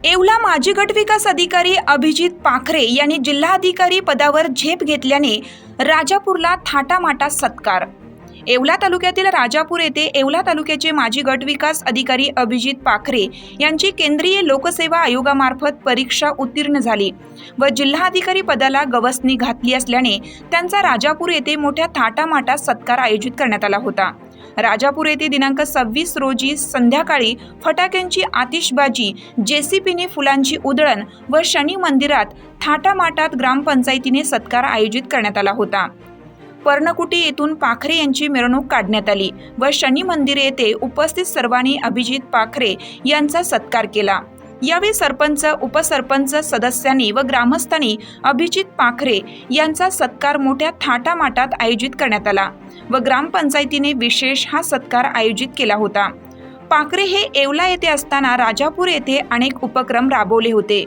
येवला माजी गटविकास अधिकारी अभिजित पाखरे यांनी जिल्हाधिकारी पदावर झेप घेतल्याने राजापूरला थाटामाटा सत्कार. येवला तालुक्यातील राजापूर येथे येवला तालुक्याचे माजी गटविकास अधिकारी अभिजित पाखरे यांची केंद्रीय लोकसेवा आयोगामार्फत परीक्षा उत्तीर्ण झाली व जिल्हाधिकारी पदाला गवसणी घातली असल्याने त्यांचा राजापूर येथे मोठ्या थाटामाटात सत्कार आयोजित करण्यात आला होता. राजापूर येथे दिनांक सव्वीस रोजी संध्याकाळी फटाक्यांची आतिषबाजी जेसीपीने फुलांची उधळण व शनी मंदिरात थाटामाटात ग्रामपंचायतीने सत्कार आयोजित करण्यात आला होता. पर्णकुटी येथून पाखरे यांची मिरवणूक काढण्यात आली व शनी मंदिर येथे उपस्थित सर्वांनी अभिजित पाखरे यांचा सत्कार केला. यावेळी सरपंच उपसरपंच सदस्यांनी व ग्रामस्थांनी अभिजित पाखरे यांचा सत्कार मोठ्या थाटामाटात आयोजित करण्यात आला व ग्रामपंचायतीने विशेष हा सत्कार आयोजित केला होता. पाखरे हे येवला येथे असताना राजापूर येथे अनेक उपक्रम राबवले होते.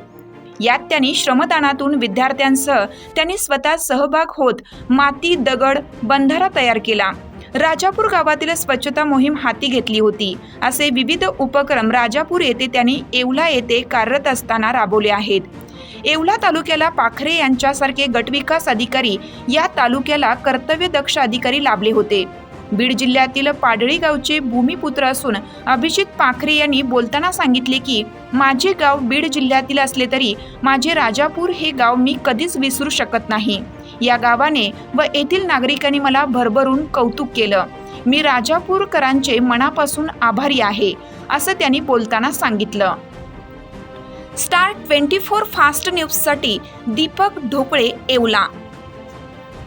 यात त्यांनी श्रमदानातून विद्यार्थ्यांसह त्यांनी स्वतः सहभाग होत माती दगड बंधारा तयार केला. राजापूर गावातील स्वच्छता मोहीम हाती घेतली होती. असे विविध उपक्रम राजापूर येथे त्यांनी येवला येथे कार्यरत असताना राबवले आहेत. येवला तालुक्याला पाखरे यांच्यासारखे गटविकास अधिकारी या तालुक्याला कर्तव्यदक्ष अधिकारी लाभले होते. बीड जिल्ह्यातील पाडळी गावचे भूमिपुत्र असून अभिजित पाखरे यांनी बोलताना सांगितले की माझे गाव बीड जिल्ह्यातील असले तरी माझे राजापूर हे गाव मी कधीच विसरू शकत नाही. या गावाने व येथील नागरिकांनी मला भरभरून कौतुक केलं. मी राजापूरकरांचे मनापासून आभारी आहे असं त्यांनी बोलताना सांगितलं. स्टार ट्वेंटी फोर फास्ट न्यूजसाठी दीपक ढोकळे येवला.